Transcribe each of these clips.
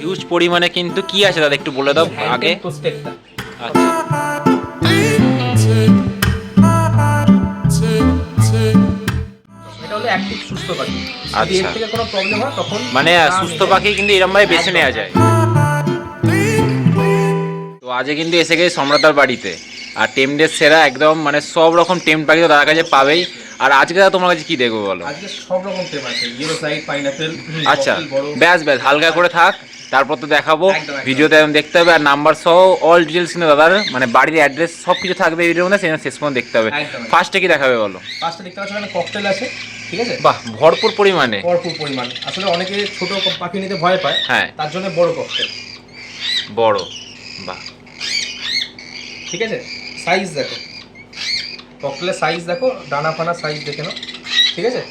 Huge পরিমাণে কিন্তু কি আছে দাদা একটু বলে দাও আগে। আচ্ছা অ্যাক্টিভ সুস্থ পাখি। আচ্ছা। মানে সুস্থ পাখি কিন্তু এরম ভাবে বেছে নেওয়া যায়। তো আজকে কিন্তু এসে গেছে সম্রাতার বাড়িতে। আর টেমডের সেরা একদম মানে সব রকম টেম পাখি তো তার কাছে পাবেই। আর আজকে তোমার কাছে কি দেখব বলো? আজকে সব রকম টেম আছে ইয়েলো সাইড পাইনাপেল আচ্ছা ব্যাস ব্যাস হালকা করে থাক তারপর তো দেখাবো। ভিডিওতে একদম দেখতে হবে আর নাম্বার সহ অল ডিটেলস কিন্তু দাদার মানে বাড়ির অ্যাড্রেস সব কিছু থাকবে ভিডিওর মধ্যে সেখানে শেষ পর্যন্ত দেখতে হবে। ফার্স্টে কি দেখাবে বলো? পাঁচটা দেখতে পাচ্ছ এখানে ককটেল আছে ঠিক আছে? বাহ ভরপুর পরিমাণে। ভরপুর পরিমাণ। আসলে অনেকে ছোট পাখি নিতে ভয় পায় হ্যাঁ। তার জন্য বড় ককটেল বড় বাহ। ঠিক আছে? সাইজ দেখো। ককটেলের সাইজ দেখো ডানা ফানা সাইজ দেখে নাও ঠিক আছে?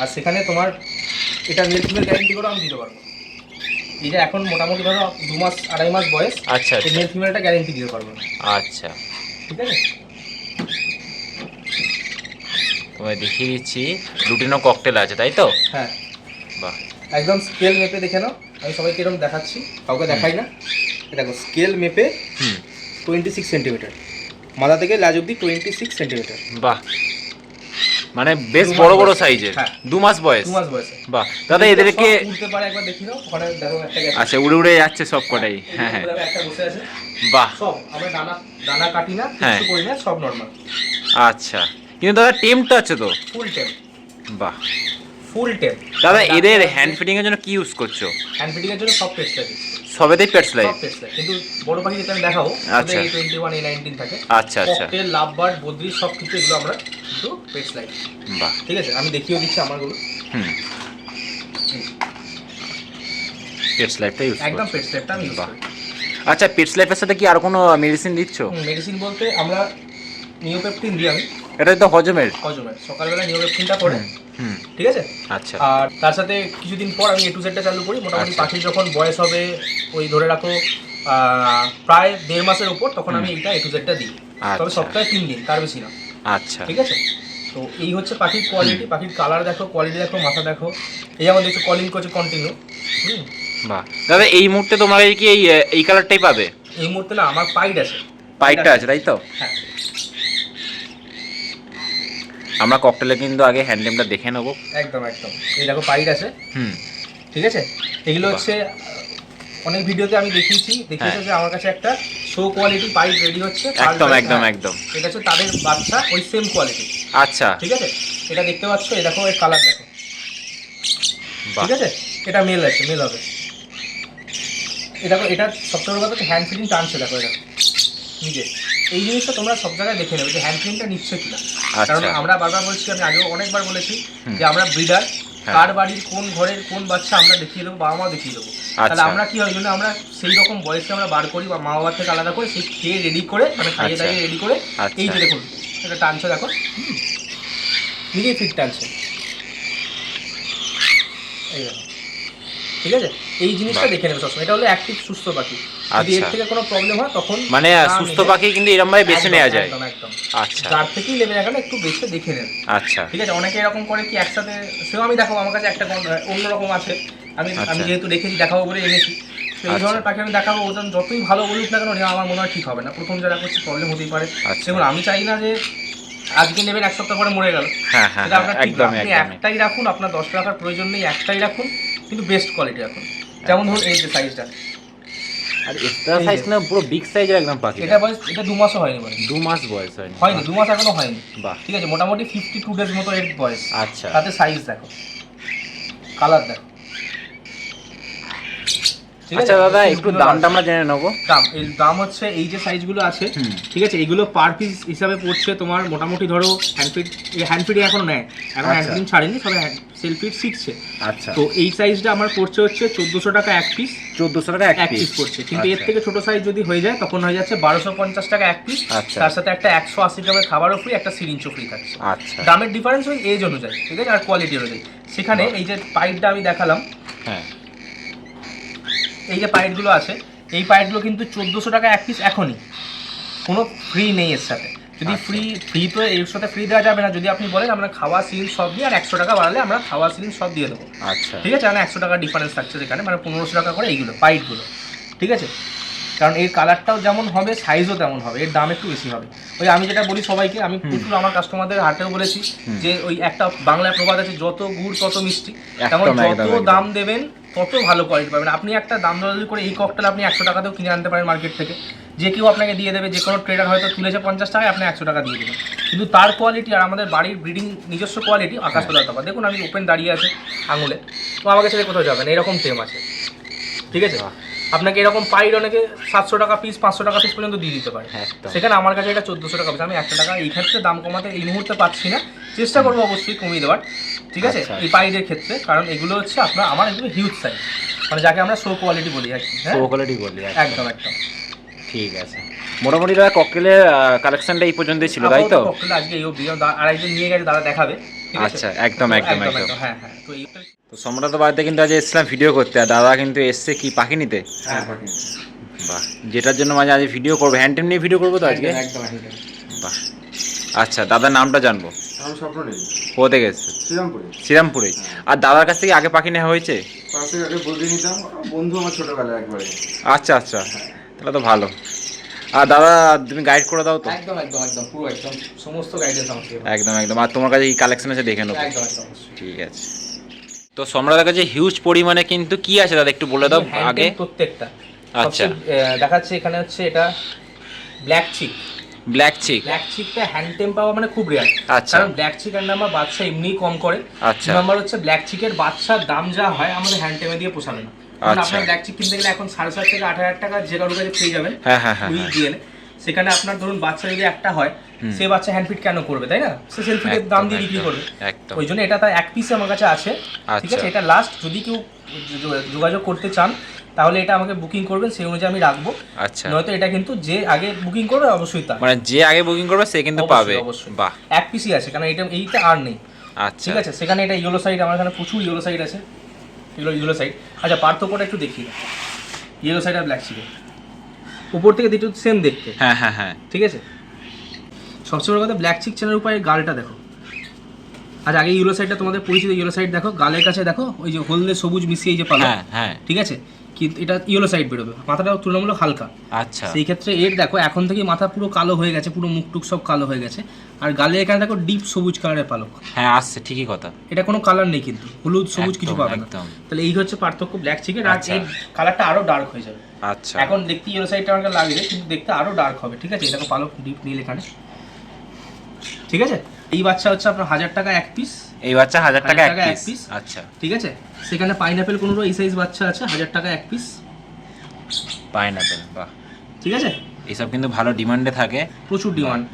আর সেখানে তোমার এটা মিল্ক মিল্ক গ্যারেন্টি করে আমি দিতে পারব। এটা এখন মোটামুটি ধরো দু মাস আড়াই মাস বয়স আচ্ছা এই মেল ফিমেলটা গ্যারেন্টি দিতে পারব। না আচ্ছা। ঠিক আছে? তোমায় দেখিয়ে দিচ্ছি রুটিনও ককটেল আছে তাই তো? হ্যাঁ। বাহ। একদম স্কেল মেপে দেখে নাও আমি সবাইকে এরকম দেখাচ্ছি কাউকে দেখাই না। এটা দেখো স্কেল মেপে হুম। টোয়েন্টি সিক্স সেন্টিমিটার মাথা থেকে লাজ অব্দি টোয়েন্টি সিক্স সেন্টিমিটার বাহ। মানে বেশ বড় বড়। সাইজের হ্যাঁ। দু মাস বয়স। দু মাস বয়সে। বাহ। দাদা এদেরকে সব পারে একবার দেখি নাও ওখানে দেখো একটা গেছে। আচ্ছা উড়ে উড়ে যাচ্ছে সব কটাই। হ্যাঁ হ্যাঁ দেখো একটা বসে আছে। বাহ। সব আমরা ডানা ডানা কাটি না হ্যাঁ। কিছু করি না সব নর্মাল আচ্ছা। কিন্তু দাদা টেমটা আছে তো? ফুল টেম বাহ। Full tape. দাদা এদের হ্যান্ড ফিটিং এর জন্য কি ইউজ করছ? হ্যান্ড ফিটিং এর জন্য সব পেস্ট লাগে সবেতেই পেস্ট লাগে কিন্তু বড় পাখি যেটা আমি দেখাবো আচ্ছা। এই টোয়েন্টি ওয়ান এই নাইনটিন থাকে। আচ্ছা আচ্ছা। ককটেল লাভবার্ড বদ্রি সব কিছু এগুলো আমরা কিন্তু পেটস লাইট বাহ। ঠিক আছে? আমি দেখিয়ে দিচ্ছি আমারগুলো। হুম। পেটস লাইফটা ইউজ একদম পেটস লাইটটা আমি ইউজ। করি। আচ্ছা পেটস লাইফের সাথে কি আর কোনো মেডিসিন দিচ্ছ? মেডিসিন বলতে আমরা নিওপেপটিন দিই আমি। এটা তো হজমের। হজমের। সকালবেলা নিওপেপটিনটা করে হুম। ঠিক আছে? আচ্ছা। আর তার সাথে কিছুদিন পর আমি এ টু জেডটা চালু করি। মোটামুটি আচ্ছা। পাখির যখন বয়স হবে ওই ধরে রাখো প্রায় দেড় মাসের উপর তখন আমি এইটা এ টু জেডটা দিই। তবে আচ্ছা। সপ্তাহে তিন দিন তার বেশি না। আচ্ছা। ঠিক আছে? তো এই হচ্ছে পাখির কোয়ালিটি পাখির কালার দেখো কোয়ালিটি দেখো মাথা দেখো। এই যেমন দেখছ কলিং করছে কন্টিনিউ বাহ। দাদা এই মুহূর্তে তোমার কি এই এই কালারটাই পাবে? এই মুহূর্তে না আমার পাইড আছে। পাইটটা আছে তাই তো? হ্যাঁ। আমরা ককটেলে কিন্তু আগে হ্যান্ডলেমটা দেখে নেব। একদম একদম। এই দেখো পাইড আছে। হুম। ঠিক আছে? এগুলো হচ্ছে অনেক ভিডিওতে আমি দেখিয়েছি। দেখিয়েছি হ্যাঁ। যে আমার কাছে একটা শো কোয়ালিটি পাইপ রেডি হচ্ছে একদম একদম হ্যাঁ, একদম এটা হচ্ছে তাদের বাচ্চা ওই সেম কোয়ালিটি আচ্ছা। ঠিক আছে? এটা দেখতে পাচ্ছ এই দেখো এর কালার দেখো। ঠিক আছে? এটা মেল আছে মেল হবে। এটা এটা সবচেয়ে বড় কথা হ্যান্ড ফিটিং টানছে দেখো এটা। নিজে। এই জিনিসটা তোমরা সব জায়গায় দেখে নেবে যে হ্যান্ড ফিটিংটা নিচ্ছে কিনা আচ্ছা। কারণ আমরা বারবার বলছি আমি আগেও অনেকবার বলেছি যে আমরা ব্রিডার হ্যাঁ। কার বাড়ির কোন ঘরের কোন বাচ্চা আমরা দেখিয়ে দেবো বাবা মা দেখিয়ে দেবো তাহলে আচ্ছা। আমরা কি হয় জন্য আমরা সেই রকম বয়সে আমরা বার করি বা মা বাবার থেকে আলাদা করে সেই খেয়ে রেডি করে মানে খাইয়ে আচ্ছা। দাইয়ে রেডি করে। এই যে দেখুন এটা টানছে দেখো হুম। নিজেই ফিট টানছে। ঠিক আছে এই জিনিসটা দেখে নেবে সবসময় এটা হলো অ্যাক্টিভ সুস্থ পাখি যদি এর আচ্ছা। থেকে কোনো প্রবলেম হয় তখন মানে সুস্থ পাখি কিন্তু এরম ভাবে বেছে নেওয়া যায়। একদম একদম। আচ্ছা। যার থেকেই নেবে এখন একটু বেছে দেখে নেবে আচ্ছা। ঠিক আছে অনেকে এরকম করে কি একসাথে সেও আমি দেখাবো আমার কাছে একটা অন্যরকম আছে। আমি আমি আচ্ছা। যেহেতু দেখেছি দেখাবো বলে এনেছি। এই আচ্ছা। ধরনের পাখি আমি দেখাবো ওজন যতই ভালো বলুক না কেন আমার মনে হয় ঠিক হবে না। প্রথম যারা করছে প্রবলেম হতেই পারে। সেগুলো আমি চাই না যে আজকে নেবেন এক সপ্তাহ পরে মরে গেল। হ্যাঁ হ্যাঁ হ্যাঁ, আপনার একদম আপনি একটাই রাখুন আপনার দশ টাকার প্রয়োজন নেই একটাই রাখুন কিন্তু বেস্ট কোয়ালিটি রাখুন। যেমন ধরুন এই যে সাইজটা আর এক্সট্রা সাইজ না পুরো বিগ সাইজের একদম পাখি। এটা বয়স এটা দু মাসও হয়নি বয়স। দু মাস বয়স হয়নি। হয়নি দু মাস এখনও হয়নি। বাহ। ঠিক আছে মোটামুটি ফিফটি টু ডেজ মতো এর বয়স। আচ্ছা। তাতে সাইজ দেখো। কালার দেখো। আচ্ছা দাদা একটু দামটা আমরা জেনে নেব। দাম এই দাম হচ্ছে এই যে সাইজগুলো আছে ঠিক আছে এগুলো পার পিস হিসাবে পড়ছে তোমার মোটামুটি ধরো হ্যান্ডফিট এই হ্যান্ডফিট এখনও নেয়। এখন আচ্ছা। হ্যান্ডফিটিং ছাড়েনি সবে সেলফিট শিখছে। আচ্ছা। তো এই সাইজটা আমার পড়ছে হচ্ছে চোদ্দোশো টাকা এক পিস চোদ্দোশো টাকা এক পিস পড়ছে। কিন্তু এর আচ্ছা। থেকে ছোট সাইজ যদি হয়ে যায় তখন হয়ে যাচ্ছে বারোশো পঞ্চাশ টাকা এক পিস আচ্ছা। তার সাথে একটা একশো আশি গ্রামের খাবারও ফ্রি একটা সিরিঞ্জও ফ্রি থাকছে। আচ্ছা। দামের ডিফারেন্স ওই এজ অনুযায়ী ঠিক আছে? আর কোয়ালিটি অনুযায়ী। সেখানে এই যে পাইপটা আমি দেখালাম। হ্যাঁ। এই যে পাইপগুলো আছে এই পাইপগুলো কিন্তু চোদ্দোশো টাকা এক পিস এখনই। কোনো ফ্রি নেই এর সাথে। যদি যদি আচ্ছা। ফ্রি ফ্রি তো এর সাথে ফ্রি দেওয়া যাবে না। যদি আপনি বলেন আমরা খাওয়া সিলিং সব দিয়ে আর একশো টাকা বাড়ালে আমরা খাওয়া সিলিং সব দিয়ে দেবো। আচ্ছা। ঠিক আছে? মানে একশো টাকা ডিফারেন্স থাকছে সেখানে মানে পনেরোশো টাকা করে এইগুলো পাইটগুলো। ঠিক আছে? কারণ এর কালারটাও যেমন হবে সাইজও তেমন হবে এর দাম একটু বেশি হবে। ওই আমি যেটা বলি সবাইকে আমি প্রচুর আমার কাস্টমারদের হাটেও বলেছি যে ওই একটা বাংলায় প্রবাদ আছে যত গুড় তত মিষ্টি। তেমন যত। দাম দেবেন তত ভালো কোয়ালিটি পাবেন। আপনি একটা দাম দরাদরি করে এই ককটেল আপনি একশো টাকাতেও কিনে আনতে পারেন মার্কেট থেকে। যে কেউ আপনাকে দিয়ে দেবে, যে কোনো ট্রেডার হয়তো তুলেছে পঞ্চাশ টাকায়, আপনি একশো টাকা দিয়ে দেবেন। কিন্তু তার কোয়ালিটি আর আমাদের বাড়ির ব্রিডিং নিজস্ব কোয়ালিটি আকাশ তফাৎ দেখুন, আমি ওপেন দাঁড়িয়ে আছে আঙুলে। তো আমাকে সেটা কোথাও যাবেন এরকম টেম আছে। ঠিক আছে। আপনাকে এরকম পাইড অনেকে সাতশো টাকা পিস পাঁচশো টাকা পিস পর্যন্ত দিয়ে দিতে পারে। সেখানে আমার কাছে এটা চোদ্দোশো টাকা পিস আমি একটা টাকা এই ক্ষেত্রে দাম কমাতে এই মুহূর্তে পাচ্ছি না। চেষ্টা করব অবশ্যই কমিয়ে দেওয়ার ঠিক আছে? আচ্ছা। এই পাইডের ক্ষেত্রে কারণ এগুলো হচ্ছে আপনার আমার এগুলো হিউজ সাইজ মানে যাকে আমরা শো কোয়ালিটি বলি আর কি হ্যাঁ? শো কোয়ালিটি বললি একদম একদম। ঠিক আছে। মোটামুটি দাদা ককটেলের কালেকশনটা এই পর্যন্তই ছিল তাই তো? cocktail আজকে এই অবধি। দা- আড়াইজন নিয়ে গেছে দাদা দেখাবে। আচ্ছা, একদম, একদম, একদম। হ্যাঁ হ্যাঁ তো এই তো সম্রাট বাড়িতে কিন্তু আজ এসেছিলাম ভিডিও করতে। আর দাদা কিন্তু এসছে কি পাখি নিতে হ্যাঁ বাহ যেটার জন্য মাঝে আজ ভিডিও করব। হ্যান্ড নিয়ে ভিডিও করব তো আজকে? বাহ। আচ্ছা দাদার নামটা জানব? কোথা থেকে এসছে? শ্রীরামপুরে। শ্রীরামপুরে। আর দাদার কাছ থেকে আগে পাখি নেওয়া হয়েছে আগে বন্ধু আমার ছোটবেলায় একবারে। আচ্ছা আচ্ছা। তাহলে তো ভালো। আর দাদা তুমি গাইড করে দাও তো। একদম একদম একদম পুরো একদম সমস্ত গাইডেন্স আমাকে একদম একদম। আর তোমার কাছে এই কালেকশন আছে দেখে নেব। একদম একদম ঠিক আছে। তো সম্রাটের কাছে হিউজ পরিমাণে কিন্তু কি আছে দাদা একটু বলে দাও আগে। প্রত্যেকটা। আচ্ছা। দেখাচ্ছে এখানে হচ্ছে এটা black cheek black cheek black চিকটা hand tame পাওয়া মানে খুব রেয়ার আচ্ছা। কারণ ব্ল্যাক চিকের নাম্বার বাচ্চা এমনিই কম করে। আচ্ছা। নাম্বার হচ্ছে ব্ল্যাক চিকের বাচ্চার দাম যা হয় আমাদের হ্যান্ড টেমে দিয়ে পোষাবে না আচ্ছা। ব্ল্যাক চিক কিনতে গেলে এখন সাড়ে সাত থেকে আট হাজার টাকা যে কারও কাছে পেয়ে যাবেন হ্যাঁ হ্যাঁ হ্যাঁ হ্যাঁ। সেখানে আপনার ধরুন বাচ্চা যদি একটা হয় সে বাচ্চা হ্যান্ড ফিট কেন করবে তাই না? সে সেলফিটের দাম দিয়ে বিক্রি করবে। ওই জন্য এটা তার এক পিস আমার কাছে আছে ঠিক আচ্ছা। আছে এটা লাস্ট যদি কেউ যোগাযোগ করতে চান তাহলে এটা আমাকে বুকিং করবেন সেই অনুযায়ী আমি রাখব। আচ্ছা। নয়তো এটা কিন্তু যে আগে বুকিং করবে অবশ্যই তার। মানে যে আগে বুকিং করবে সে কিন্তু পাবে। অবশ্যই। বাহ। এক পিসই আছে কারণ এটা এইটা আর নেই। আচ্ছা। ঠিক আছে? সেখানে এটা ইয়েলো সাইড আমার এখানে প্রচুর ইয়েলো সাইড আছে। এগুলো ইয়েলো সাইড আচ্ছা পার্থক্যটা একটু দেখি। ইয়েলো সাইড আর ব্ল্যাক চিকেন উপর থেকে দুটো সেম দেখতে। হ্যাঁ হ্যাঁ হ্যাঁ। ঠিক আছে? সবচেয়ে বড় কথা ব্ল্যাক চিক চেনার উপায়ে গালটা দেখো। আচ্ছা আগে ইউরো সাইডটা তোমাদের পরিচিত ইউরো সাইড দেখো গালের কাছে দেখো ওই যে হলদে সবুজ মিশিয়ে এই যে পালা হ্যাঁ হ্যাঁ। ঠিক আছে? কিন্তু এটা ইয়েলো সাইড বেরোবে। মাথাটা তুলনামূলক হালকা। আচ্ছা। সেই ক্ষেত্রে এর দেখো এখন থেকে মাথা পুরো কালো হয়ে গেছে পুরো মুখ টুক সব কালো হয়ে গেছে। আর গালে এখানে দেখো ডিপ সবুজ কালারের পালক। হ্যাঁ আসছে ঠিকই কথা। এটা কোনো কালার নেই কিন্তু হলুদ সবুজ কিছু পাবে না। তাহলে এই হচ্ছে পার্থক্য ব্ল্যাক চিকেন আর আচ্ছা। এর কালারটা আরও ডার্ক হয়ে যাবে। আচ্ছা। এখন দেখতে ইয়েলো সাইডটা আমাকে লাগছে কিন্তু দেখতে আরও ডার্ক হবে ঠিক আছে? এরকম পালক ডিপ নীল এখানে। ঠিক আছে? এই বাচ্চা হচ্ছে আপনার হাজার টাকা এক পিস এই বাচ্চা হাজার টাকা এক পিস আচ্ছা। ঠিক আছে সেখানে পাইনাপেল কোনো এই সাইজ বাচ্চা আছে? হাজার টাকা এক পিস পাইনাপেল বাহ। ঠিক আছে এইসব কিন্তু ভালো ডিমান্ডে থাকে। প্রচুর ডিমান্ড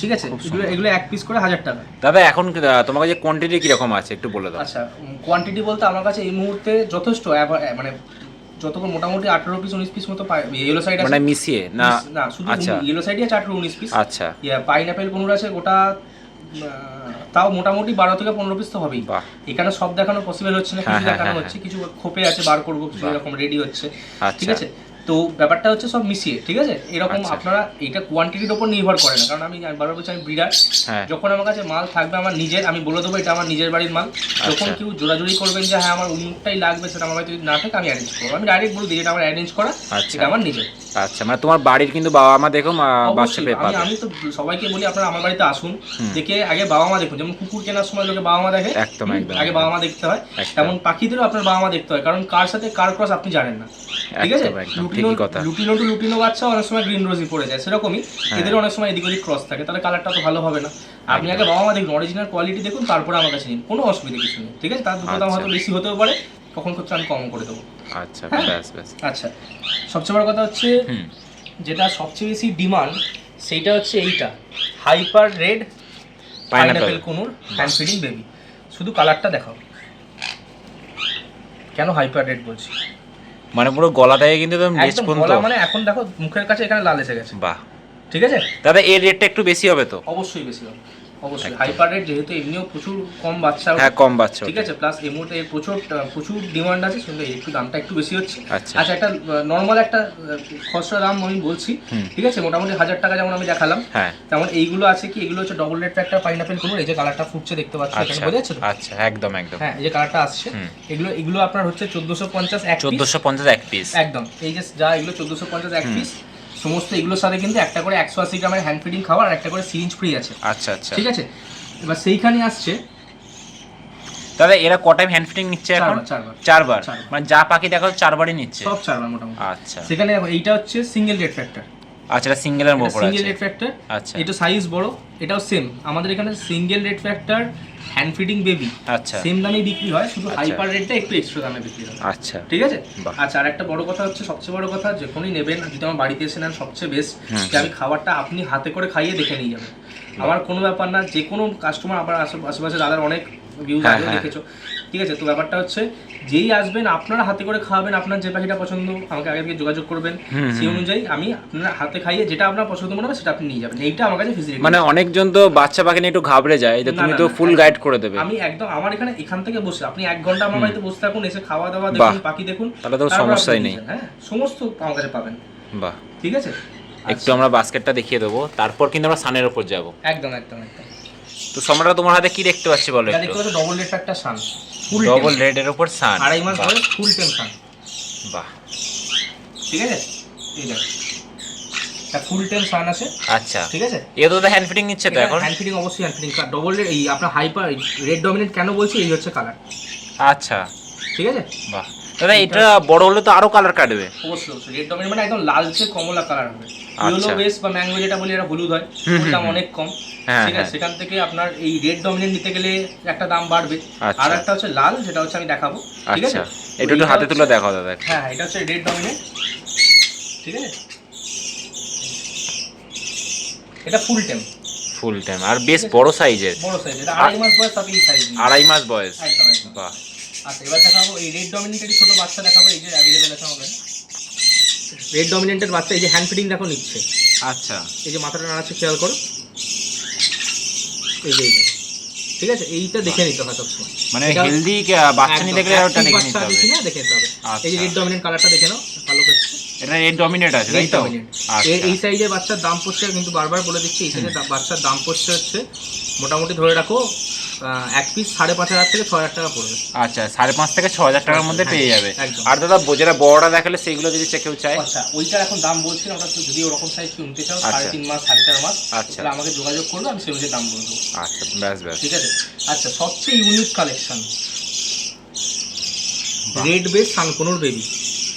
ঠিক আছে এগুলো এগুলো এক পিস করে হাজার টাকা। দাদা এখন তোমার কাছে কোয়ান্টিটি কীরকম আছে একটু বলে দাও। আচ্ছা কোয়ান্টিটি বলতে আমার কাছে এই মুহূর্তে যথেষ্ট মানে যতক্ষণ মোটামুটি আঠেরো পিস উনিশ পিস মতো ইয়েলো সাইড আছে। মানে মিশিয়ে না? না শুধু আচ্ছা। ইয়েলো সাইডই আছে আঠেরো উনিশ পিস আচ্ছা। পাইনাপেল কোনোর আছে গোটা তাও মোটামুটি বারো থেকে পনেরো পিস তো হবেই। এখানে সব দেখানো পসিবল হচ্ছে না হ্যাঁ, কিছু হ্যাঁ, দেখানো হ্যাঁ, হচ্ছে কিছু খোপে আছে বার করব কিছু এরকম রেডি হচ্ছে আচ্ছা। ঠিক আছে? তো ব্যাপারটা হচ্ছে সব মিশিয়ে ঠিক আছে? এরকম আচ্ছা। আপনারা এটা কোয়ান্টিটির উপর নির্ভর করে না কারণ আমি বারবার বলছি আমি হ্যাঁ। যখন আমার কাছে মাল থাকবে আমার নিজের আমি বলে দেবো এটা আমার নিজের বাড়ির মাল। যখন আচ্ছা। কেউ জোরাজুরি করবেন যে হ্যাঁ আমার উন্মুখটাই লাগবে সেটা আমার বাড়িতে যদি না থাকে আমি অ্যারেঞ্জ করব। আমি ডাইরেক্ট বলে দিই এটা আমার অ্যারেঞ্জ করা সেটা আমার নিজের। আচ্ছা মানে তোমার বাড়ির কিন্তু বাবা মা দেখো বাচ্চা পেয়ে আমি পাবে। আমি তো সবাইকে বলি আপনারা আমার বাড়িতে আসুন। দেখে আগে বাবা মা দেখুন যেমন কুকুর কেনার সময় লোকে বাবা মা দেখে একদম, একদম, আগে বাবা মা দেখতে হয়। তেমন পাখিদেরও আপনার বাবা মা দেখতে হয় কারণ কার সাথে কার ক্রস আপনি জানেন না। ঠিক আছে? লুটিনো। লুটিনো টু লুটিনো বাচ্চা অনেক সময় গ্রিন রোজি পড়ে যায় সেরকমই। হ্যাঁ। এদের অনেক সময় এদিক ওদিক ক্রস থাকে তাহলে কালারটা তো ভালো হবে না। আপনি আগে বাবা মা দেখুন অরিজিনাল কোয়ালিটি দেখুন তারপরে আমার কাছে নিন কোনো অসুবিধা কিছু নেই ঠিক আছে? তার দুটো দাম আচ্ছা। হয়তো বেশি হতেও পারে কখন করতে আমি কম করে দেবো। আচ্ছা। ব্যাস ব্যাস। আচ্ছা সবচেয়ে বড় কথা হচ্ছে যেটা সবচেয়ে বেশি ডিমান্ড সেইটা হচ্ছে এইটা। Hyper red pineapple. Conure hand feeding baby. শুধু কালারটা দেখাও। কেন হাইপার রেড বলছি? মানে পুরো গলা থেকে কিন্তু একদম একদম পর্যন্ত গলা মানে এখন দেখো মুখের কাছে এখানে লাল এসে গেছে। বাহ। ঠিক আছে? দাদা এর রেটটা একটু বেশি হবে তো? অবশ্যই বেশি হবে। অবশ্যই। হাইপার রেট যেহেতু এমনিও প্রচুর কম বাচ্চা হ্যাঁ কম বাচ্চা ঠিক আছে প্লাস এই মুহূর্তে প্রচুর প্রচুর ডিমান্ড আছে শুনলে একটু দামটা একটু বেশি হচ্ছে। আচ্ছা। আচ্ছা একটা নর্মাল একটা খসড়া দাম আমি বলছি ঠিক আছে মোটামুটি হাজার টাকা যেমন আমি দেখালাম। হ্যাঁ। তেমন এইগুলো আছে কি এগুলো হচ্ছে ডবল রেড ফ্যাক্টর পাইনাপেল কুমড়ো এই যে কালারটা ফুটছে দেখতে পাচ্ছ এখানে আচ্ছা বোঝা যাচ্ছে আচ্ছা একদম একদম। হ্যাঁ এই যে কালারটা আসছে এগুলো এগুলো আপনার হচ্ছে চোদ্দোশো পঞ্চাশ এক। চোদ্দোশো পঞ্চাশ এক পিস একদম এই যে যা এগুলো চোদ্দোশো পঞ্চাশ এক পিস সমস্ত এগুলোর সাথে কিন্তু একটা করে একশো আশি গ্রামের হ্যান্ড ফিডিং খাবার আর একটা করে সিরিঞ্জ ফ্রি আছে। আচ্ছা আচ্ছা। ঠিক আছে? এবার সেইখানে আসছে। দাদা এরা ক টাইম হ্যান্ড ফিটিং নিচ্ছে এখন? চারবার। মানে যা পাখি দেখা চারবারই নিচ্ছে? সব চারবার মোটামুটি। আচ্ছা। সেখানে এইটা হচ্ছে সিঙ্গেল রেড ফ্যাক্টর আচ্ছা এটা সিঙ্গেলের উপর সিঙ্গেল রেড ফ্যাক্টর আচ্ছা। এটা সাইজ বড় এটাও সেম আমাদের এখানে single red factor hand feeding baby আচ্ছা। সেম দামে বিক্রি হয় শুধু আচ্ছা। হাইপার রেটটা একটু এক্সট্রা দামে বিক্রি হয়। আচ্ছা। ঠিক আছে? আচ্ছা আর একটা বড় কথা হচ্ছে সবচেয়ে বড় কথা যখনই নেবেন যদি আমার বাড়িতে এসে নেন সবচেয়ে বেস্ট যে আমি খাবারটা আপনি হাতে করে খাইয়ে দেখে নিয়ে যাবেন। আমার কোনো ব্যাপার না যে কোনো কাস্টমার আবার আশে- আশেপাশে দাদার অনেক ভিউজ হ্যাঁ, হ্যাঁ। দেখেছ। ঠিক আছে? তো ব্যাপারটা হচ্ছে যেই আসবেন আপনারা হাতে করে খাওয়াবেন আপনার যে পাখিটা পছন্দ আমাকে আগে থেকে যোগাযোগ করবেন। সেই অনুযায়ী আমি আপনার হাতে খাইয়ে যেটা আপনার পছন্দ মনে হবে সেটা আপনি নিয়ে যাবেন। এইটা আমার কাছে ফেসিলিটি মানে অনেকজন তো বাচ্চা পাখি নিয়ে একটু ঘাবড়ে যায় না, তুমি তো ফুল গাইড করে দেবে। আমি একদম আমার এখানে এখান থেকে বসে আপনি এক ঘণ্টা আমার বাড়িতে বসে থাকুন এসে খাওয়া দাওয়া দেখুন পাখি দেখুন তাহলে তো সমস্যাই নেই। হ্যাঁ? সমস্ত আমার কাছে পাবেন। বাহ। ঠিক আছে? একটু আমরা বাস্কেটটা দেখিয়ে দেবো তারপর কিন্তু আমরা সানের উপর যাব। একদম একদম একদম। তো সম্রাট তোমার হাতে কি দেখতে পাচ্ছি বলো এটা একটু? ডবল রেড একটা সান ফুল ডবল রেডের উপর সান আড়াই মাস বয়স ফুল টেম সান বাহ। ঠিক আছে? এই দেখ। ফুল টেম সান আছে। আচ্ছা। ঠিক আছে? এ তো হ্যান্ড ফিটিং নিচ্ছে তো এখন? হ্যান্ড ফিটিং অবশ্যই হ্যান্ড ফিটিং ডবল রেড এই আপনার হাইপার রেড ডমিনেট কেন বলছি? এই হচ্ছে কালার আচ্ছা। ঠিক আছে? বাহ। দাদা এটা বড় হলে তো আরও কালার কাটবে। অবশ্যই অবশ্যই। রেড ডমিনেট মানে একদম লালচে কমলা কালার হবে। আচ্ছা। ইয়েলো বেস বা ম্যাঙ্গো যেটা বলি এটা হলুদ হয়। দাম অনেক কম। হ্যাঁ, ঠিক আছে হ্যাঁ। সেখান থেকে আপনার এই রেড ডমিনেট নিতে গেলে একটা দাম বাড়বে। আচ্ছা। আর একটা হচ্ছে লাল যেটা হচ্ছে আমি দেখাবো। ঠিক আছে? আচ্ছা এটা একটু হাতে তুলে দাদা হ্যাঁ এটা হচ্ছে রেড ঠিক আছে? এটা ফুল ফুল টাইম আর বেশ বড় সাইজের বড় সাইজ এটা আড়াই মাস বয়স সাইজ আড়াই মাস বয়স। একদম একদম। বাহ। আচ্ছা এবার দেখাবো এই রেড ডমিনেটের ছোট বাচ্চা দেখাবো এই যে অ্যাভেলেবেল আছে আমাদের। রেড ডমিনেন্টের বাচ্চা এই যে হ্যান্ড ফিটিং দেখো নিচ্ছে। আচ্ছা। এই যে মাথাটা নাড়াচ্ছে খেয়াল করো। এই যে এইটা। ঠিক আছে? এইটা দেখে নিতে হয় সবসময় মানে হেলদি বাচ্চা নিতে গেলে ওটা দেখে নিতে হবে। না দেখে নিতে হবে। এই যে। রেড ডমিনেন্ট কালারটা দেখে নাও ভালো করছে এটা রেড ডমিনেট আছে তাই তো? আচ্ছা। এই সাইজের বাচ্চার দাম পড়ছে কিন্তু বারবার বলে দিচ্ছি এই সাইজের বাচ্চার দাম পড়ছে হচ্ছে মোটামুটি ধরে রাখো এক পিস সাড়ে পাঁচ হাজার থেকে ছয় হাজার টাকা পড়বে। আচ্ছা সাড়ে পাঁচ থেকে ছ হাজার টাকার মধ্যে হ্যাঁ, পেয়ে যাবে। আর দাদা যেটা বড়টা দেখালে সেইগুলো যদি কেউ চায়? আচ্ছা ওইটার এখন দাম বলছি না ওটা যদি ওরকম সাইজ কিনতে চাও সাড়ে আচ্ছা। তিন মাস সাড়ে চার মাস আচ্ছা। আমাকে যোগাযোগ করবে আমি সেই অনুযায়ী দাম বলব আচ্ছা ব্যাস ব্যাস। ঠিক আছে? আচ্ছা সবচেয়ে unique collection red base সানকোনোর baby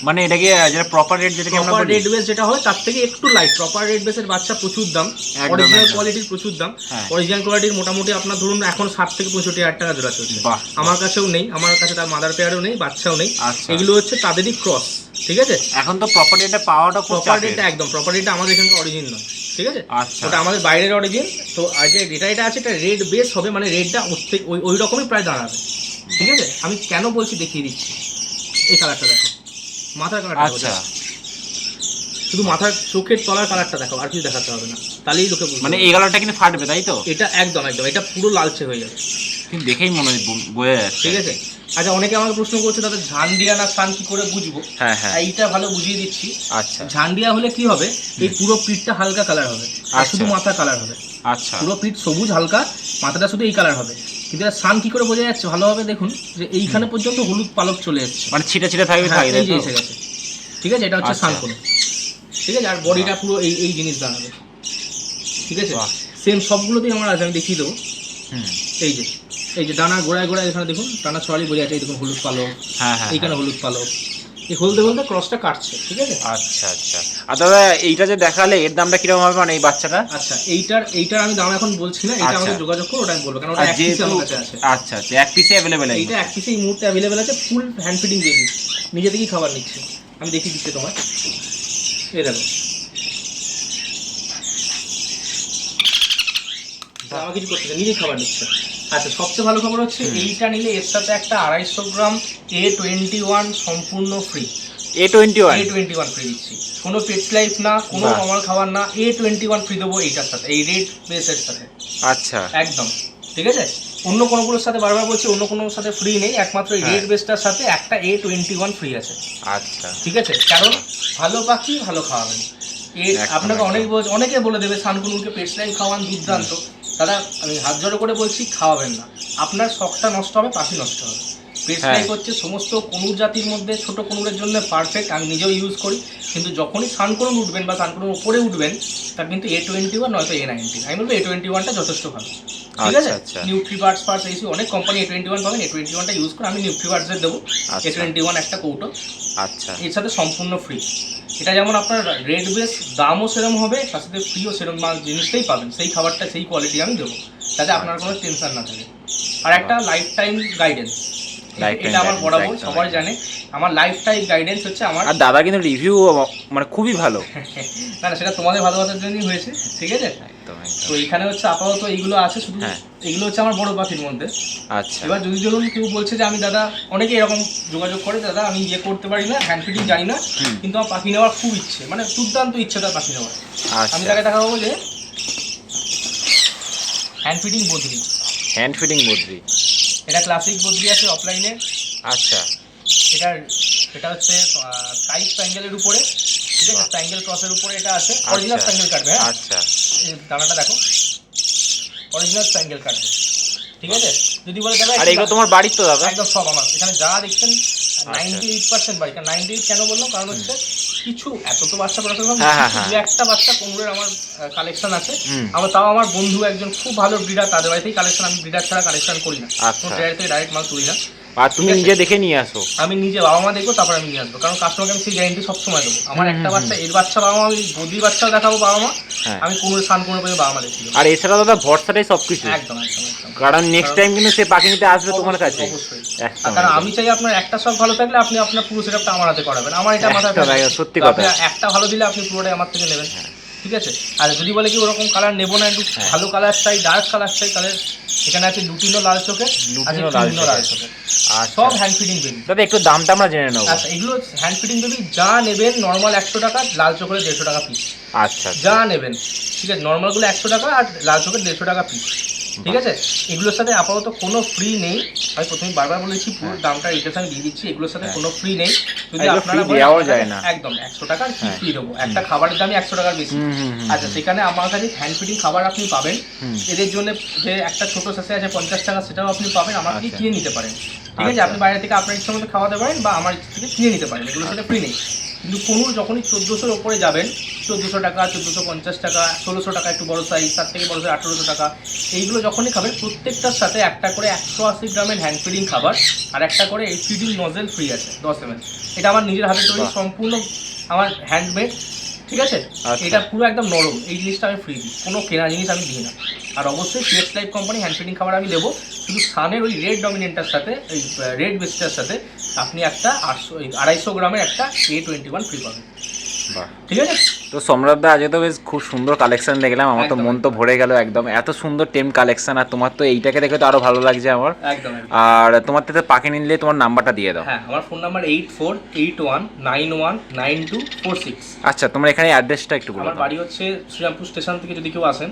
মানে এটাকে যেটা প্রপার রেট যেটাকে আমরা প্রপার বলি। রেড বেস যেটা হয় তার থেকে একটু লাইট প্রপার রেড বেসের বাচ্চা প্রচুর দাম। অরিজিনাল কোয়ালিটির প্রচুর দাম। হ্যাঁ। অরিজিনাল কোয়ালিটির মোটামুটি আপনার ধরুন এখন ষাট থেকে পঁয়ষট্টি হাজার টাকা জোড়া চলছে। আমার কাছেও নেই আমার কাছে তার মাদার পেয়ারও নেই বাচ্চাও নেই। আচ্ছা। এগুলো হচ্ছে তাদেরই ক্রস ঠিক আছে? এখন তো প্রপার রেটটা পাওয়াটা খুব প্রপার চাপের। রেটটা একদম প্রপার রেটটা আমাদের এখানকার অরিজিন নয় ঠিক আছে? আচ্ছা। ওটা আমাদের বাইরের অরিজিন তো আর যে যেটা এটা আছে এটা রেড বেস হবে মানে রেডটা ওই ওই রকমই প্রায় দাঁড়াবে ঠিক আছে? আমি কেন বলছি দেখিয়ে দিচ্ছি এই কালারটা দেখো। মাথার কালারটা আচ্ছা। শুধু মাথার চোখের তলার কালারটা দেখো আর কিছু দেখাতে হবে না। তাহলেই লোকে মানে এই কালারটা কিন্তু ফাটবে তাই তো? এটা একদম একদম। এটা পুরো লালচে হয়ে যাবে। কিন্তু দেখেই মনে হয় বোঝা যাচ্ছে। ঠিক আছে? আচ্ছা অনেকে আমাকে প্রশ্ন করছে দাদা ঝান্ডিয়া না সান কি করে বুঝব? হ্যাঁ হ্যাঁ। এইটা ভালো বুঝিয়ে দিচ্ছি। আচ্ছা। ঝান্ডিয়া হলে কি হবে? এই পুরো পিঠটা হালকা কালার হবে। আর আচ্ছা। শুধু মাথা কালার হবে। আচ্ছা। পুরো পিঠ সবুজ হালকা মাথাটা শুধু এই কালার হবে। কিন্তু এর সান কি করে বোঝা যাচ্ছে? ভালোভাবে দেখুন যে এইখানে পর্যন্ত হলুদ পালক চলে যাচ্ছে মানে ছিটে ছিটা থাকবে হ্যাঁ, থাকবে এই যে এসে গেছে। ঠিক আছে এটা হচ্ছে আচ্ছা। সান কোনো ঠিক আছে আর বডিটা পুরো এই এই জিনিস দাঁড়াবে ঠিক আছে? সেম সবগুলোতেই আমার আছে আমি দেখিয়ে দেবো। এই যে এই যে ডানা গোড়ায় গোড়ায় এখানে দেখুন টানা ছড়ালি বোঝা যাচ্ছে এই দেখুন হলুদ পালক। হ্যাঁ হ্যাঁ এইখানে হলুদ পালক। এই হলদে হলদে ক্রসটা কাটছে ঠিক আছে? আচ্ছা আচ্ছা। আর দাদা এইটা যে দেখালে এর দামটা কীরকম হবে? মানে এই বাচ্চাটা? আচ্ছা এইটার এইটার আমি দাম এখন বলছি না এটা আচ্ছা। আমাকে যোগাযোগ করো ওটা আমি বলব কারণ ওটা এক পিসে আমার কাছে আছে। আচ্ছা আচ্ছা এক পিসে অ্যাভেলেবেল এইটা এক পিসে এই মুহূর্তে অ্যাভেলেবেল আছে ফুল হ্যান্ড ফিটিং বেবি নিজে থেকেই খাবার নিচ্ছে। আমি দেখিয়ে দিচ্ছি তোমার। এই দেখো। আমার কিছু করছে নিজেই খাবার নিচ্ছে। আচ্ছা সবচেয়ে ভালো খবর হচ্ছে এইটা নিলে এর সাথে একটা আড়াইশো গ্রাম এ টোয়েন্টি ওয়ান সম্পূর্ণ free A twenty one A twenty one free দিচ্ছি। কোনো পেটস লাইফ না কোনো। নর্মাল খাবার না এ টোয়েন্টি ওয়ান ফ্রি দেবো এইটার সাথে এই রেড বেসের সাথে। আচ্ছা। একদম। ঠিক আছে? অন্য কোনোগুলোর সাথে বারবার বলছি অন্য কোনোর সাথে ফ্রি নেই একমাত্র এই হ্যাঁ। রেড বেসটার সাথে একটা এ টোয়েন্টি ওয়ান ফ্রি আছে। আচ্ছা। ঠিক আছে? কারণ ভালো পাখি ভালো খাওয়াবেন। এ আপনাকে অনেক অনেকে বলে দেবে সানকুনুকে পেটস লাইফ খাওয়ান দুর্দান্ত। দাদা আমি হাত জড়ো করে বলছি খাওয়াবেন না। আপনার শখটা নষ্ট হবে পাখি নষ্ট হবে। পেটস হ্যাঁ। হচ্ছে সমস্ত কনুর জাতির মধ্যে ছোট কনুরের জন্য পারফেক্ট আমি নিজেও ইউজ করি। কিন্তু যখনই সানকুনুর উঠবেন বা সানকুনুর উপরে উঠবেন তার কিন্তু এ টোয়েন্টি ওয়ান নয়তো এ নাইনটিন আমি বলব এ টোয়েন্টি ওয়ানটা যথেষ্ট ভালো। ঠিক আছে? নিউট্রি বার্ডস পার্টস এই অনেক কোম্পানি এ টোয়েন্টি ওয়ান পাবেন এ টোয়েন্টি ওয়ানটা ইউজ করে আমি নিউট্রিবার্ডসের দেবো। এ আচ্ছা। টোয়েন্টি ওয়ান একটা কৌটো। আচ্ছা। এর সাথে সম্পূর্ণ ফ্রি এটা যেমন আপনার রেড বেস দামও সেরকম হবে তার সাথে ফ্রিও সেরম মাল জিনিসটাই পাবেন। সেই খাবারটা সেই কোয়ালিটি আমি দেবো। তাতে আপনার কোনো টেনশন না থাকে। আর একটা লাইফ টাইম গাইডেন্স এটা আমার বরাবর সবাই জানে। আমার লাইফ টাইম গাইডেন্স হচ্ছে আমার আর দাদা কিন্তু রিভিউ মানে খুবই ভালো। না না সেটা তোমাদের ভালোবাসার জন্যই হয়েছে ঠিক আছে? তো এখানে হচ্ছে আপাতত এইগুলো আছে শুধু হ্যাঁ। এগুলো হচ্ছে আমার বড় পাখির মধ্যে। আচ্ছা। এবার যদি ধরুন কেউ বলছে যে আমি দাদা অনেকে এরকম যোগাযোগ করে দাদা আমি ইয়ে করতে পারি না হ্যান্ড ফিটিং জানি না কিন্তু আমার পাখি নেওয়ার খুব ইচ্ছে মানে দুর্দান্ত ইচ্ছে তার পাখি নেওয়ার। আমি আচ্ছা তাকে দেখাবো যে হ্যান্ড ফিটিং বদ্রি হ্যান্ড ফিটিং বদ্রি এটা ক্লাসিক বদ্রি আছে অফলাইনে আচ্ছা। এটার এটা হচ্ছে স্কাই স্প্যাঙ্গেলের উপরে। ঠিক আছে? ক্রসের উপরে এটা আছে। অরিজিনাল। স্প্যাঙ্গেল কাটবে হ্যাঁ? আচ্ছা। এই দানাটা দেখো। অরিজিনাল স্প্যাঙ্গেল কাটবে ঠিক আছে? যদি বলে দাদা আর এগুলো তোমার বাড়ির তো দাদা? একদম সব আমার। এখানে যা দেখছেন। নাইনটি এইট পার্সেন্ট বাড়ি নাইনটি এইট কেন বললাম? কারণ হচ্ছে কিছু এত তো বাচ্চা পড়াশোনা করলাম, হ্যাঁ, হ্যাঁ, দু হ্যাঁ। একটা বাচ্চা কোমরের আমার কালেকশন আছে। আমার তাও আমার বন্ধু একজন খুব ভালো ব্রিডার তাদের বাড়িতেই কালেকশন আমি ব্রিডার ছাড়া কালেকশন করি না আচ্ছা। কোনো ট্রেড থেকে ডাইরেক্ট মাল তুলি না আর তুমি নিজে দেখে নিয়ে আসো। আমি নিজে বাবা মা দেখব তারপর আমি নিয়ে আসব। কারণ কাস্টমারকে আমি সেই গ্যারেন্টি সবসময় দেবো। আমার একটা বাচ্চা এর বাচ্চা বাবা মা আমি বদির বাচ্চাও দেখাবো বাবা মা। হ্যাঁ। আমি কোনো সান কোনো পর্যন্ত বাবা মা দেবো। আর এছাড়া দাদা ভরসাটাই সবকিছু। একদম একদম একদম। কারণ নেক্সট টাইম কিন্তু সে পাখি নিতে আসবে তোমার কাছে। অবশ্যই। কারণ আমি চাই আপনার একটা শখ ভালো থাকলে আপনি আপনার পুরো সেটআপটা আমার হাতে করাবেন। আমার এটা মাথায় সত্যি কথা। হ্যাঁ। একটা ভালো দিলে আপনি পুরোটাই আমার থেকে নেবেন। ঠিক আছে? আর যদি বলে কি ওরকম কালার নেব না একটু হ্যাঁ। ভালো কালার চাই ডার্ক কালার চাই তাহলে এখানে আছে লুটিনো লাল চোখে লুটিনো লাল চোখে। চোখে। আচ্ছা। সব হ্যান্ড ফিটিং বেবি দাদা একটু দামটা আমরা জেনে নেব। আচ্ছা এগুলো হ্যান্ড ফিটিং বেবি যা নেবেন নর্মাল একশো টাকা লাল চোখের দেড়শো টাকা পিস আচ্ছা যা নেবেন ঠিক আছে? নর্মালগুলো একশো টাকা আর লাল চোখের দেড়শো টাকা পিস ঠিক আছে? এগুলোর সাথে আপাতত কোনো ফ্রি নেই। আমি প্রথমে বারবার বলেছি পুরো দামটা এটার সঙ্গে দিয়ে দিচ্ছি এগুলোর সাথে হ্যাঁ। কোনো ফ্রি নেই। যদি আপনারা দেওয়াও যায় না। একদম একশো টাকার কি হ্যাঁ। ফ্রি দেবো? একটা খাবারের দামই একশো টাকার বেশি। আচ্ছা সেখানে আমার কাছে হ্যান্ড ফিটিং খাবার আপনি পাবেন। এদের জন্য যে একটা ছোট শেষে আছে পঞ্চাশ টাকা সেটাও আপনি পাবেন। আমার থেকে আচ্ছা। কিনে নিতে পারেন। ঠিক আছে? আচ্ছা। আপনি বাইরে থেকে আপনার ইচ্ছা মতো খাওয়াতে পারেন বা আমার ইচ্ছা থেকে কিনে নিতে পারেন। এগুলোর সাথে ফ্রি নেই। কিন্তু কোনো যখনই চোদ্দোশোর ওপরে যাবেন চোদ্দোশো টাকা চোদ্দোশো পঞ্চাশ টাকা ষোলোশো টাকা একটু বড় সাইজ তার থেকে বড় সাইজ আঠেরোশো টাকা এইগুলো যখনই খাবেন প্রত্যেকটার সাথে একটা করে একশো আশি গ্রামের হ্যান্ড ফিডিং খাবার আর একটা করে এই ফিডিং নজেল ফ্রি আছে দশ এম এটা আমার নিজের হাতে তৈরি সম্পূর্ণ আমার হ্যান্ডমেড ঠিক আছে? আচ্ছা। এটা পুরো একদম নরম। এই জিনিসটা আমি ফ্রি দিই। কোনো কেনা জিনিস আমি দিই না। আর অবশ্যই CS life company hand feeding খাবার আমি দেবো। কিন্তু সানের ওই রেড ডমিনেন্টার সাথে ওই রেড বেস্টার সাথে আপনি একটা আটশো ওই আড়াইশো গ্রামের একটা এ টোয়েন্টি ওয়ান ফ্রি পাবেন ঠিক আছে? তো সম্রাটদা আজকে তো বেশ খুব সুন্দর কালেকশন দেখলাম আমার তো মন তো ভরে গেল একদম। এত সুন্দর টেম কালেকশন আর তোমার তো এইটাকে দেখে তো আরও ভালো লাগছে আমার। আর তোমার তো পাখি নিলে তোমার নাম্বারটা দিয়ে দাও। হ্যাঁ আমার phone number eight four eight one nine one nine two four six আচ্ছা তোমার এখানে অ্যাড্রেসটা একটু বলো আমার বাড়ি হচ্ছে শ্রীরামপুর স্টেশন থেকে যদি কেউ আসেন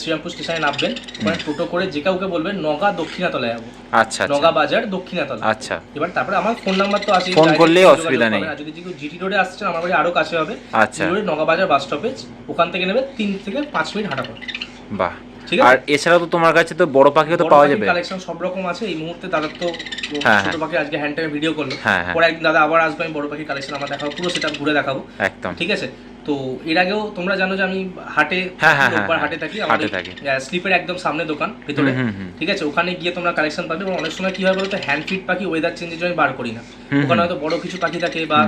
শ্রীরামপুর স্টেশনে নামবেন। ওখানে টোটো করে যে কাউকে বলবেন নগা দক্ষিণাতলায় যাব। আচ্ছা আচ্ছা। নগা বাজার দক্ষিণাতলা। আচ্ছা। এবার তারপরে আমার ফোন নাম্বার তো আছে ফোন করলেই অসুবিধা নেই। যদি কেউ জিটি রোডে আসছেন আমার বাড়ি আরও কাছে হবে। আচ্ছা। জিটি রোডে নগাবাজার বাস স্টপেজ ওখান থেকে নেবে তিন থেকে পাঁচ মিনিট হাঁটা পথ। বাহ। ঠিক আর এছাড়াও তো তোমার কাছে তো বড় পাখিও তো পাওয়া যাবে। কালেকশন সব রকম আছে। এই মুহূর্তে দাদা তো হ্যাঁ, ছোট হ্যাঁ। পাখি আজকে হ্যান্ড টাইমে ভিডিও করল। পরে একদিন দাদা আবার আসবে আমি বড় পাখি কালেকশন আমার দেখাবো পুরো সেটা ঘুরে দেখাবো। একদম। ঠিক আছে? তো এর আগেও তোমরা জানো যে আমি হাটে হ্যাঁ, হ্যাঁ, রোববার হ্যাঁ, হাটে থাকি আমাদের স্লিপের একদম সামনে দোকান ভিতরে। ঠিক আছে? ওখানে গিয়ে তোমরা কালেকশন পাবে এবং অনেক সময় কি হয় বলতো হ্যান্ড ফিট পাখি ওয়েদার চেঞ্জের জন্য আমি বার করি না। ওখানে হয়তো বড় কিছু পাখি থাকে বা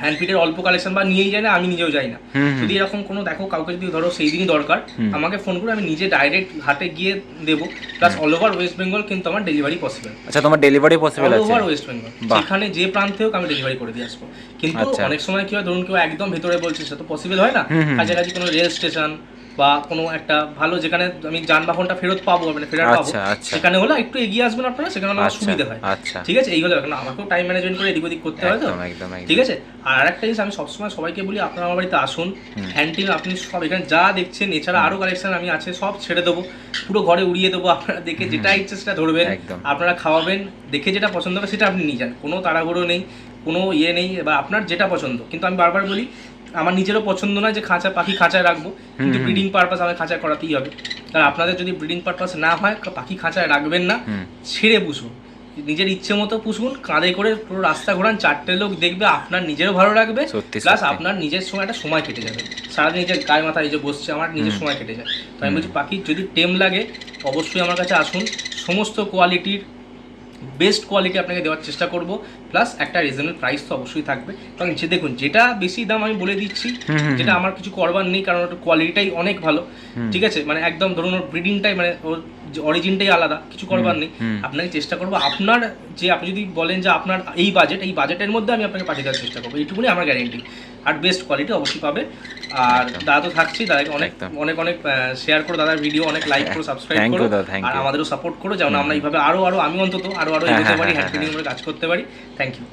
হ্যান্ড ফিটের অল্প কালেকশন বা নিয়েই যায় না আমি নিজেও যাই না। যদি এরকম কোনো দেখো কাউকে যদি ধরো সেই দিনই দরকার আমাকে ফোন করে আমি নিজে ডাইরেক্ট হাটে গিয়ে দেবো। Plus all over West Bengal কিন্তু আমার ডেলিভারি পসিবল আচ্ছা তোমার ডেলিভারি পসিবল আছে। অল ওভার ওয়েস্ট বেঙ্গল সেখানে যে প্রান্তে হোক আমি ডেলিভারি করে দিয়ে আসব। কিন্তু আচ্ছা। অনেক সময় কি হয় ধরুন কেউ একদম ভেতরে বলছে সেটা তো পসিবল হয় না। কাছাকাছি কোনো রেল স্টেশন বা কোনো একটা ভালো যেখানে আমি যানবাহনটা ফেরত পাবো মানে ফেরত পাবো আচ্ছা, আচ্ছা। সেখানে হলে একটু এগিয়ে আসবেন আপনারা সেখানে আমার আচ্ছা, সুবিধা হয়। ঠিক আছে? এই হলো এখন আমাকেও টাইম ম্যানেজমেন্ট করে এদিক ওদিক করতে হয় তো। ঠিক আছে? আর একটা জিনিস আমি সবসময় সবাইকে বলি আপনারা আমার বাড়িতে আসুন। হ্যান্ডিল আপনি সব এখানে যা দেখছেন এছাড়া আরও কালেকশন আমি আছে সব ছেড়ে দেবো। পুরো ঘরে উড়িয়ে দেবো আপনারা দেখে যেটা ইচ্ছে সেটা ধরবেন। আপনারা খাওয়াবেন দেখে যেটা পছন্দ হবে সেটা আপনি নিয়ে যান। কোনো তাড়াহুড়ো নেই কোনো ইয়ে নেই বা আপনার যেটা পছন্দ। কিন্তু আমি বারবার বলি আমার নিজেরও পছন্দ নয় যে খাঁচা পাখি খাঁচায় রাখব কিন্তু ব্রিডিং পারপাস আমাকে খাঁচায় করাতেই হবে। কারণ আপনাদের যদি ব্রিডিং পারপাস না হয় পাখি খাঁচায় রাখবেন না ছেড়ে পুষুন। নিজের ইচ্ছে মতো পুষুন কাঁধে করে পুরো রাস্তা ঘোরান চারটে লোক দেখবে আপনার নিজেরও ভালো লাগবে প্লাস আপনার নিজের সময় একটা সময় কেটে যাবে। সারাদিন নিজের গায়ে মাথায় এই যে বসছে আমার নিজের সময় কেটে যায়। তো আমি বলছি পাখি যদি টেম লাগে অবশ্যই আমার কাছে আসুন। সমস্ত কোয়ালিটির বেস্ট কোয়ালিটি আপনাকে দেওয়ার চেষ্টা করব। প্লাস একটা রিজনেবল প্রাইস তো অবশ্যই থাকবে। কারণ যে দেখুন যেটা বেশি দাম আমি বলে দিচ্ছি যেটা আমার কিছু করবার নেই কারণ ওটা কোয়ালিটিটাই অনেক ভালো। ঠিক আছে? মানে একদম ধরুন ওর ব্রিডিংটাই মানে ওর যে অরিজিনটাই আলাদা কিছু করবার নেই। আপনাকে চেষ্টা করব আপনার যে আপনি যদি বলেন যে আপনার এই বাজেট এই বাজেটের মধ্যে আমি আপনাকে পাঠিয়ে দেওয়ার চেষ্টা করব। এইটুকুনি আমার গ্যারেন্টি আর বেস্ট কোয়ালিটি অবশ্যই পাবে। আর দাদা তো থাকছি দাদাকে অনেক। অনেক অনেক শেয়ার করো দাদার ভিডিও অনেক লাইক করো সাবস্ক্রাইব করো। আর আমাদেরও সাপোর্ট করো যেমন আমরা এইভাবে আরও আরও আমি অন্তত আরও আরও হ্যাঁ, এগোতে হ্যাঁ, পারি হ্যাঁ, হ্যান্ড কাজ করতে পারি। Thank you